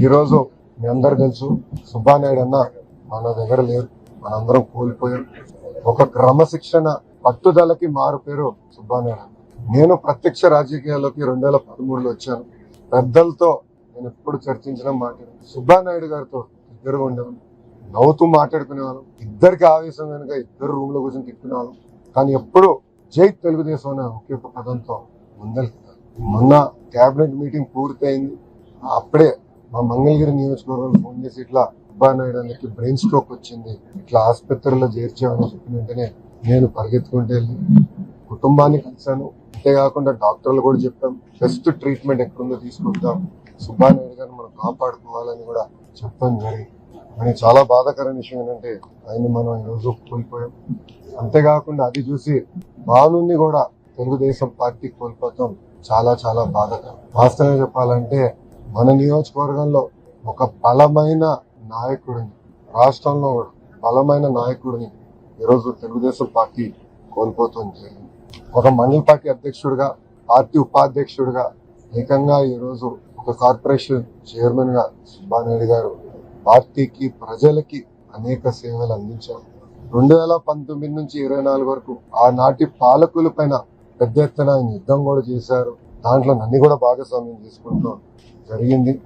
ఈరోజు మీ అందరు తెలుసు సుబ్బానాయుడు అన్న మన దగ్గర లేరు మనందరం కోల్పోయాం. ఒక క్రమశిక్షణ పట్టుదలకి మారు పేరు సుబ్బానాయుడు నేను ప్రత్యక్ష రాజకీయాల్లోకి రెండు వేల పదమూడులో వచ్చాను. పెద్దలతో నేను ఎప్పుడు చర్చించిన మాట సుబ్బానాయుడు గారితో ఇద్దరు ఉండేవాళ్ళం. నవ్వుతూ మాట్లాడుకునేవాళ్ళం. ఇద్దరికి ఆవేశం కనుక ఇద్దరు రూమ్లో కూర్చొని తిట్టుకునేవాళ్ళం. కానీ ఎప్పుడు జై తెలుగుదేశం అనే ఒకే ఒక పదంతో ముందెళ్తారు మొన్న కేబినెట్ మీటింగ్ పూర్తయింది. అప్పుడే మా మంగళగిరి నియోజకవర్గం ఫోన్ చేసి ఇట్లా సుబ్బానాయుడు నాయుడు బ్రెయిన్ స్ట్రోక్ వచ్చింది ఇట్లా ఆసుపత్రిలో చేర్చామని చెప్పిన వెంటనే నేను పరిగెత్తుకుంటే వెళ్ళి కుటుంబాన్ని కలిశాను. అంతేకాకుండా డాక్టర్లు కూడా చెప్పాం బెస్ట్ ట్రీట్మెంట్ ఎక్కడుందో తీసుకుంటాం సుబ్బానాయుడు గారిని మనం కాపాడుకోవాలని కూడా చెప్పడం జరిగింది. కానీ చాలా బాధాకరమైన విషయం ఏంటంటే ఆయన మనం ఈరోజు కోల్పోయాం. అంతేకాకుండా అది చూసి భానుని కూడా తెలుగుదేశం పార్టీ కోల్పోతాం చాలా చాలా బాధాకరం. వాస్తవంగా చెప్పాలంటే మన నియోజకవర్గంలో ఒక బలమైన నాయకుడిని రాష్ట్రంలో బలమైన నాయకుడిని ఈరోజు తెలుగుదేశం పార్టీ కోల్పోతుంది జరిగింది. ఒక మండల పార్టీ అధ్యక్షుడిగా పార్టీ ఉపాధ్యక్షుడిగా ఏకంగా ఈరోజు ఒక కార్పొరేషన్ చైర్మన్గా సుబ్బానాయుడు గారు పార్టీకి ప్రజలకి అనేక సేవలు అందించారు. రెండు వేల పంతొమ్మిది నుంచి ఇరవై నాలుగు వరకు ఆనాటి పాలకుల పైన పెద్ద ఎత్తున ఆయన యుద్ధం కూడా చేశారు. దాంట్లో నన్ను కూడా భాగస్వామ్యం చేసుకుంటూ జరిగింది.